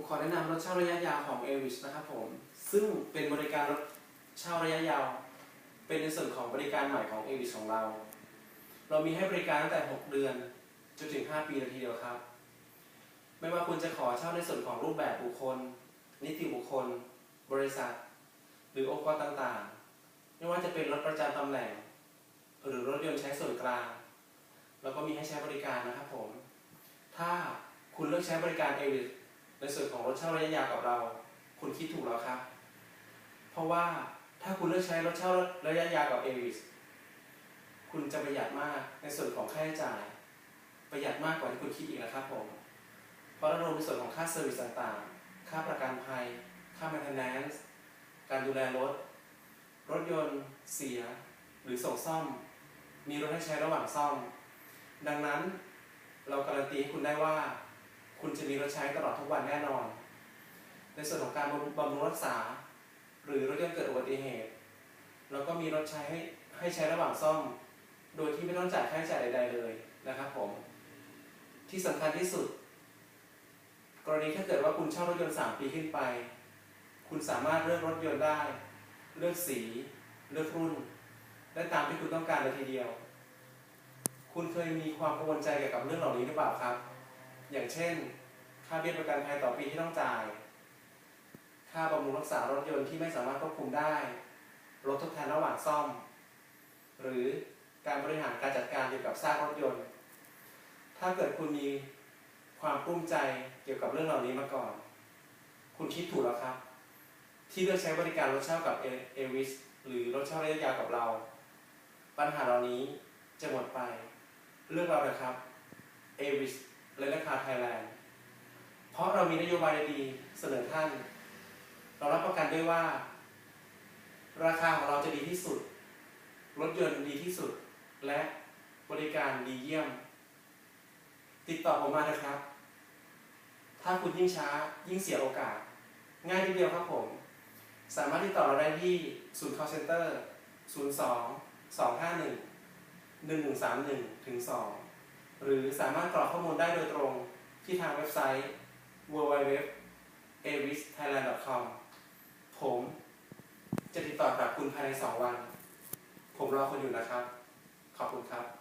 ผมขอแนะนำรถเช่าระยะยาวของ a อ i s นะครับผม ซึ่งเป็นบริการรถเช่าระยะยาว เป็นในส่วนของบริการใหม่ของ a อ i s ของเรา เรามีให้บริการตั้งแต่ 6 เดือนจนถึง 5 ปีเลยทีเดียวครับ ไม่ว่าคุณจะขอเช่าในส่วนของรูปแบบบุคคล นิติบุคคล บริษัท หรือองค์กรต่างๆ ไม่ว่าจะเป็นรถประจำตำแหน่ง หรือรถยนต์ใช้ส่วนกลางเราก็มีให้ใช้บริการนะครับผม ถ้าคุณเลือกใช้บริการเอวิส รถเช่าระยะยาวกับเรา คุณคิดถูกแล้วครับ เพราะว่าถ้าคุณเลือกใช้รถเช่าระยะยาวกับเอวิสคุณจะประหยัดมากในส่วนของค่าใช้จ่าย ประหยัดมากกว่าที่คุณคิดอีกนะครับผม เพราะเรารวมในส่วนของค่าเซอร์วิสต่างๆ ค่าประกันภัย ค่า maintenance การดูแลรถ รถยนต์เสีย หรือส่งซ่อม มีรถให้ใช้ระหว่างซ่อม ดังนั้นเราการันตีให้คุณได้ว่า คุณจะมีรถใช้ตลอดทุกวันแน่นอน ในส่วนของการบำรุงรักษา หรือรถยนต์เกิดอุบัติเหตุเราก็มีรถใช้ให้ให้ใช้ระหว่างซ่อม โดยที่ไม่ต้องจ่ายค่าใช้จ่ายใด ๆ เลยนะครับผมที่สำคัญที่สุด กรณีถ้าเกิดว่าคุณเช่ารถยนต์ 3 ปีขึ้นไป คุณสามารถเลือกรถยนต์ได้ เลือกสี เลือกรุ่น ได้ตามที่คุณต้องการเลยทีเดียว คุณเคยมีความกังวลใจเกี่ยวกับเรื่องเหล่านี้หรือเปล่าครับ อย่างเช่น ค่าเบี้ยประกันภัยต่อปีที่ต้องจ่าย ค่าบำรุงรักษารถยนต์ที่ไม่สามารถควบคุมได้ รถทดแทนระหว่างซ่อม หรือการบริหารการจัดการเกี่ยวกับซากรถยนต์ ถ้าเกิดคุณมีความกลุ้มใจเกี่ยวกับเรื่องเหล่านี้มาก่อน คุณคิดถูกแล้วครับ ที่เลือกใช้บริการรถเช่ากับเอวิสหรือรถเช่าระยะยาวกับเรา ปัญหาเหล่านี้จะหมดไป เลือกเราเลยครับเอวิสและราคาไทยแลนด์ เพราะเรามีนโยบายดีๆเสนอท่าน เรารับประกันด้วยว่า ราคาของเราจะดีที่สุด รถยนต์ดีที่สุด และบริการดีเยี่ยม ติดต่อผมมาเถอะครับ ถ้าคุณยิ่งช้ายิ่งเสียโอกาส ง่ายทีเดียวครับผม สามารถติดต่อเราได้ที่ศูนย์ call center 02 251 1131ถึง2หรือสามารถกรอกข้อมูลได้โดยตรงที่ทางเว็บไซต์ www avisthailand.com ผมจะติดต่อกลับคุณภายในสองวัน ผมรอคุณอยู่นะครับ ขอบคุณครับ